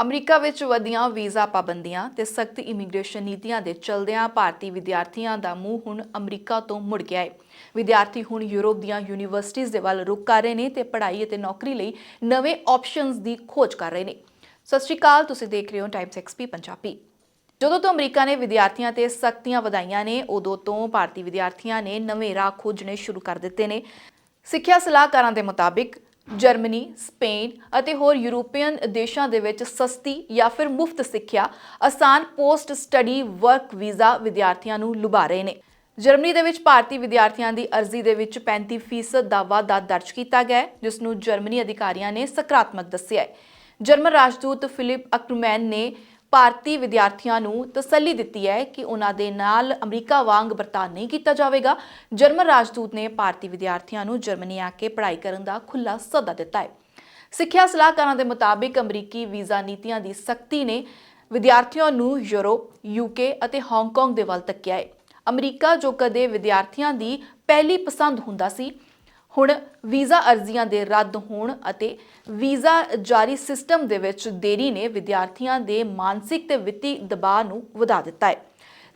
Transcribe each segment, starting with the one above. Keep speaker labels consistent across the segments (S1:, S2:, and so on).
S1: America ਵਿੱਚ ਵਧੀਆਂ visa ਪਾਬੰਦੀਆਂ ਤੇ ਸਖਤ ਇਮੀਗ੍ਰੇਸ਼ਨ ਨੀਤੀਆਂ ਦੇ ਚਲਦਿਆਂ ਭਾਰਤੀ ਵਿਦਿਆਰਥੀਆਂ ਦਾ ਮੂੰਹ ਹੁਣ ਅਮਰੀਕਾ ਤੋਂ ਮੁੜ ਗਿਆ ਹੈ ਵਿਦਿਆਰਥੀ ਹੁਣ ਯੂਰਪ ਦੀਆਂ ਯੂਨੀਵਰਸਿਟੀਆਂ ਦੇ ਵੱਲ ਰੁਖ ਕਰ ਰਹੇ ਨੇ ਤੇ ਪੜ੍ਹਾਈ ਅਤੇ ਨੌਕਰੀ ਲਈ ਨਵੇਂ ਆਪਸ਼ਨਸ ਦੀ ਖੋਜ ਕਰ ਰਹੇ ਨੇ। ਸਤਿ ਸ਼੍ਰੀ ਅਕਾਲ, ਤੁਸੀਂ ਦੇਖ ਰਹੇ ਹੋ ਟਾਈਮਸ ਐਕਸਪੀ ਪੰਜਾਬੀ। ਜਦੋਂ ਤੋਂ ਅਮਰੀਕਾ ਨੇ ਵਿਦਿਆਰਥੀਆਂ ਤੇ ਸਖਤੀਆਂ ਵਧਾਈਆਂ ਨੇ, ਉਦੋਂ ਤੋਂ ਭਾਰਤੀ ਵਿਦਿਆਰਥੀਆਂ ਨੇ ਨਵੇਂ ਰਾਹ ਖੋਜਣੇ ਸ਼ੁਰੂ ਕਰ ਦਿੱਤੇ ਨੇ। ਸਿੱਖਿਆ ਸਲਾਹਕਾਰਾਂ ਦੇ ਮੁਤਾਬਿਕ ਜਰਮਨੀ, ਸਪੇਨ ਅਤੇ ਹੋਰ ਯੂਰੋਪੀਅਨ ਦੇਸ਼ਾਂ ਦੇ ਵਿੱਚ ਸਸਤੀ ਜਾਂ ਫਿਰ ਮੁਫਤ ਸਿੱਖਿਆ ਆਸਾਨ ਪੋਸਟ ਸਟੱਡੀ ਵਰਕ ਵੀਜ਼ਾ ਵਿਦਿਆਰਥੀਆਂ ਨੂੰ ਲੁਭਾ ਰਹੇ ਨੇ। ਜਰਮਨੀ ਦੇ ਵਿੱਚ ਭਾਰਤੀ ਵਿਦਿਆਰਥੀਆਂ ਦੀ ਅਰਜ਼ੀ ਦੇ ਵਿੱਚ 35% ਦਾ ਵਾਧਾ ਦਰਜ ਕੀਤਾ ਗਿਆ ਹੈ, ਜਿਸ ਨੂੰ ਜਰਮਨੀ ਅਧਿਕਾਰੀਆਂ ਨੇ ਸਕਾਰਾਤਮਕ ਦੱਸਿਆ ਹੈ। ਜਰਮਨ ਰਾਜਦੂਤ ਫਿਲਿਪ ਅਕਰਮੈਨ ਨੇ ਭਾਰਤੀ ਵਿਦਿਆਰਥੀਆਂ ਨੂੰ ਤਸੱਲੀ ਦਿੱਤੀ ਹੈ ਕਿ ਉਹਨਾਂ ਦੇ ਨਾਲ ਅਮਰੀਕਾ ਵਾਂਗ ਵਰਤਾਅ ਨਹੀਂ ਕੀਤਾ ਜਾਵੇਗਾ। ਜਰਮਨ ਰਾਜਦੂਤ ਨੇ ਭਾਰਤੀ ਵਿਦਿਆਰਥੀਆਂ ਨੂੰ ਜਰਮਨੀ ਆ ਕੇ ਪੜ੍ਹਾਈ ਕਰਨ ਦਾ ਖੁੱਲ੍ਹਾ ਸੱਦਾ ਦਿੱਤਾ ਹੈ। ਸਿੱਖਿਆ ਸਲਾਹਕਾਰਾਂ ਦੇ ਮੁਤਾਬਿਕ ਅਮਰੀਕੀ ਵੀਜ਼ਾ ਨੀਤੀਆਂ ਦੀ ਸਖਤੀ ਨੇ ਵਿਦਿਆਰਥੀਆਂ ਨੂੰ ਯੂਰਪ ਯੂਕੇ ਅਤੇ ਹਾਂਗਕਾਂਗ ਦੇ ਵੱਲ ਤੱਕਿਆ ਹੈ। ਅਮਰੀਕਾ ਜੋ ਕਦੇ ਵਿਦਿਆਰਥੀਆਂ ਦੀ ਪਹਿਲੀ ਪਸੰਦ ਹੁੰਦਾ ਸੀ ਹੁਣ ਵੀਜ਼ਾ ਅਰਜ਼ੀਆਂ ਦੇ ਰੱਦ ਹੋਣ ਅਤੇ ਵੀਜ਼ਾ ਜਾਰੀ ਸਿਸਟਮ ਦੇ ਵਿੱਚ ਦੇਰੀ ਨੇ ਵਿਦਿਆਰਥੀਆਂ ਦੇ ਮਾਨਸਿਕ ਤੇ ਵਿੱਤੀ ਦਬਾਅ ਨੂੰ ਵਧਾ ਦਿੱਤਾ ਹੈ।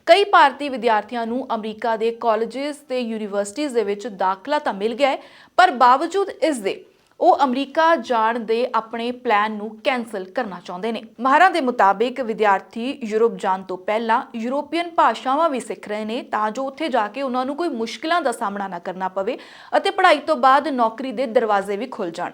S1: ਕਈ ਭਾਰਤੀ ਵਿਦਿਆਰਥੀਆਂ ਨੂੰ ਅਮਰੀਕਾ ਦੇ ਕਾਲਜਸ ਤੇ ਯੂਨੀਵਰਸਿਟੀਆਂ ਦੇ ਵਿੱਚ ਦਾਖਲਾ ਤਾਂ ਮਿਲ ਗਿਆ ਹੈ, ਪਰ ਬਾਵਜੂਦ ਇਸ ਦੇ ਉਹ ਅਮਰੀਕਾ ਜਾਣ ਦੇ ਆਪਣੇ ਪਲਾਨ ਨੂੰ ਕੈਨਸਲ ਕਰਨਾ ਚਾਹੁੰਦੇ ਨੇ। ਮਾਹਰਾਂ ਦੇ ਮੁਤਾਬਿਕ ਵਿਦਿਆਰਥੀ ਯੂਰਪ ਜਾਣ ਤੋਂ ਪਹਿਲਾਂ ਯੂਰੋਪੀਅਨ ਭਾਸ਼ਾਵਾਂ ਵੀ ਸਿੱਖ ਰਹੇ ਨੇ, ਤਾਂ ਜੋ ਉੱਥੇ ਜਾ ਕੇ ਉਹਨਾਂ ਨੂੰ ਕੋਈ ਮੁਸ਼ਕਲਾਂ ਦਾ ਸਾਹਮਣਾ ਨਾ ਕਰਨਾ ਪਵੇ ਅਤੇ ਪੜ੍ਹਾਈ ਤੋਂ ਬਾਅਦ ਨੌਕਰੀ ਦੇ ਦਰਵਾਜ਼ੇ ਵੀ ਖੁੱਲ ਜਾਣ।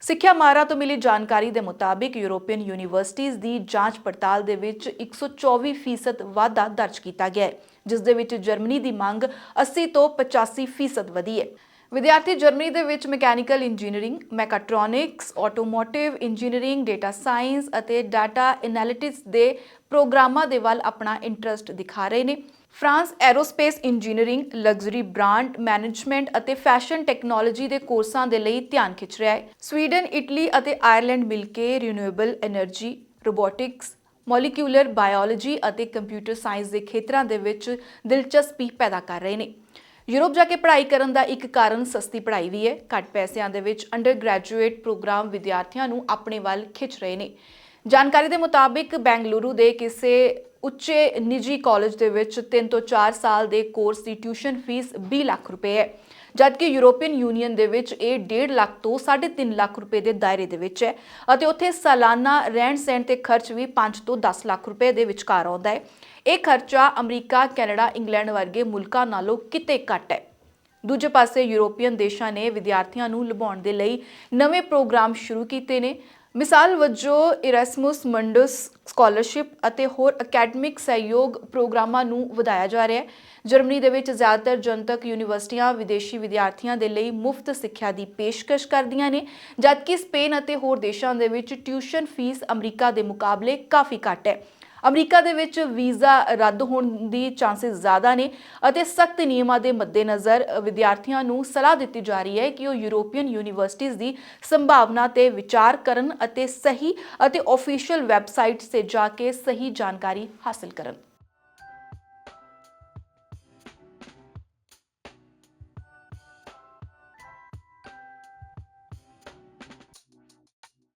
S1: ਸਿੱਖਿਆ ਮਾਹਰਾਂ ਤੋਂ ਮਿਲੀ ਜਾਣਕਾਰੀ ਦੇ ਮੁਤਾਬਿਕ ਯੂਰੋਪੀਅਨ ਯੂਨੀਵਰਸਿਟੀਆਂ ਦੀ ਜਾਂਚ ਪੜਤਾਲ ਦੇ ਵਿੱਚ 124% ਵਾਧਾ ਦਰਜ ਕੀਤਾ ਗਿਆ ਹੈ, ਜਿਸ ਦੇ ਵਿੱਚ ਜਰਮਨੀ ਦੀ ਮੰਗ 80 ਤੋਂ 85% ਵਧੀ ਹੈ। ਵਿਦਿਆਰਥੀ ਜਰਮਨੀ ਦੇ ਵਿੱਚ mechanical engineering, mechatronics, automotive engineering, data science ਅਤੇ ਡਾਟਾ ਐਨਾਲਿਟਿਕਸ ਦੇ ਪ੍ਰੋਗਰਾਮਾਂ ਦੇ ਵੱਲ ਆਪਣਾ ਇੰਟਰਸਟ ਦਿਖਾ ਰਹੇ ਨੇ। France aerospace engineering, luxury brand, management ਅਤੇ ਫੈਸ਼ਨ ਟੈਕਨੋਲੋਜੀ ਦੇ ਕੋਰਸਾਂ ਦੇ ਲਈ ਧਿਆਨ ਖਿੱਚ ਰਿਹਾ ਹੈ। ਸਵੀਡਨ, ਇਟਲੀ ਅਤੇ ਆਇਰਲੈਂਡ ਮਿਲ ਕੇ renewable energy robotics molecular biology ਅਤੇ ਕੰਪਿਊਟਰ ਸਾਇੰਸ ਦੇ ਖੇਤਰਾਂ ਦੇ ਵਿੱਚ ਦਿਲਚਸਪੀ ਪੈਦਾ ਕਰ ਰਹੇ ਨੇ। ਯੂਰਪ ਜਾ ਕੇ ਪੜ੍ਹਾਈ ਕਰਨ ਦਾ ਇੱਕ ਕਾਰਨ ਸਸਤੀ ਪੜ੍ਹਾਈ ਵੀ ਹੈ। ਘੱਟ ਪੈਸਿਆਂ ਦੇ ਵਿੱਚ ਅੰਡਰ ਗ੍ਰੈਜੂਏਟ ਪ੍ਰੋਗਰਾਮ ਵਿਦਿਆਰਥੀਆਂ ਨੂੰ ਆਪਣੇ ਵੱਲ ਖਿੱਚ ਰਹੇ ਨੇ। ਜਾਣਕਾਰੀ ਦੇ ਮੁਤਾਬਿਕ ਬੈਂਗਲੁਰੂ ਦੇ ਕਿਸੇ ਉੱਚੇ ਨਿੱਜੀ ਕਾਲਜ ਦੇ ਵਿੱਚ 3 ਤੋਂ 4 ਸਾਲ ਦੇ ਕੋਰਸ ਦੀ ਟਿਊਸ਼ਨ ਫੀਸ 20 ਲੱਖ ਰੁਪਏ ਹੈ। ਜਦਕਿ ਯੂਰੋਪੀਅਨ ਯੂਨੀਅਨ ਦੇ ਵਿੱਚ ਇਹ 1.5 ਲੱਖ ਤੋਂ 3.5 ਲੱਖ ਰੁਪਏ ਦੇ ਦਾਇਰੇ ਦੇ ਵਿੱਚ ਹੈ ਅਤੇ ਉੱਥੇ ਸਾਲਾਨਾ ਰਹਿਣ ਸਹਿਣ ਤੇ ਖਰਚ ਵੀ 5 ਤੋਂ 10 ਲੱਖ ਰੁਪਏ ਦੇ ਵਿਚਕਾਰ ਆਉਂਦਾ ਹੈ। ਇਹ ਖਰਚਾ ਅਮਰੀਕਾ, ਕੈਨੇਡਾ, ਇੰਗਲੈਂਡ ਵਰਗੇ ਮੁਲਕਾਂ ਨਾਲੋਂ ਕਿਤੇ ਘੱਟ ਹੈ। ਦੂਜੇ ਪਾਸੇ ਯੂਰੋਪੀਅਨ ਦੇਸ਼ਾਂ ਨੇ ਵਿਦਿਆਰਥੀਆਂ ਨੂੰ ਲੁਭਾਉਣ ਦੇ ਲਈ ਨਵੇਂ ਪ੍ਰੋਗਰਾਮ ਸ਼ੁਰੂ ਕੀਤੇ ਨੇ। ਮਿਸਾਲ ਵਜੋਂ ਇਰੈਸਮਸ ਮੰਡਸ ਸਕਾਲਰਸ਼ਿਪ ਅਤੇ ਹੋਰ ਅਕੈਡਮਿਕ ਸਹਿਯੋਗ ਪ੍ਰੋਗਰਾਮਾਂ ਨੂੰ ਵਧਾਇਆ ਜਾ ਰਿਹਾ ਹੈ। ਜਰਮਨੀ ਦੇ ਵਿੱਚ ਜ਼ਿਆਦਾਤਰ ਜਨਤਕ ਯੂਨੀਵਰਸਿਟੀਆਂ ਵਿਦੇਸ਼ੀ ਵਿਦਿਆਰਥੀਆਂ ਦੇ ਲਈ ਮੁਫਤ ਸਿੱਖਿਆ ਦੀ ਪੇਸ਼ਕਸ਼ ਕਰਦੀਆਂ ਨੇ, ਜਦਕਿ ਸਪੇਨ ਅਤੇ ਹੋਰ ਦੇਸ਼ਾਂ ਦੇ ਵਿੱਚ ਟਿਊਸ਼ਨ ਫੀਸ ਅਮਰੀਕਾ ਦੇ ਮੁਕਾਬਲੇ ਕਾਫੀ ਘੱਟ ਹੈ। ਅਮਰੀਕਾ ਦੇ ਵਿੱਚ ਵੀਜ਼ਾ ਰੱਦ ਹੋਣ ਦੀ ਚਾਂਸਸ ਜ਼ਿਆਦਾ ਨੇ ਅਤੇ ਸਖਤ ਨਿਯਮਾਂ ਦੇ ਮੱਦੇਨਜ਼ਰ ਵਿਦਿਆਰਥੀਆਂ ਨੂੰ ਸਲਾਹ ਦਿੱਤੀ ਜਾ ਰਹੀ ਹੈ ਕਿ ਉਹ ਯੂਰੋਪੀਅਨ ਯੂਨੀਵਰਸਿਟੀਆਂ ਦੀ ਸੰਭਾਵਨਾ ਤੇ ਵਿਚਾਰ ਕਰਨ ਅਤੇ ਸਹੀ ਅਤੇ ਆਫੀਸ਼ੀਅਲ ਵੈਬਸਾਈਟਸ ਤੇ ਜਾ ਕੇ ਸਹੀ ਜਾਣਕਾਰੀ ਹਾਸਲ ਕਰਨ।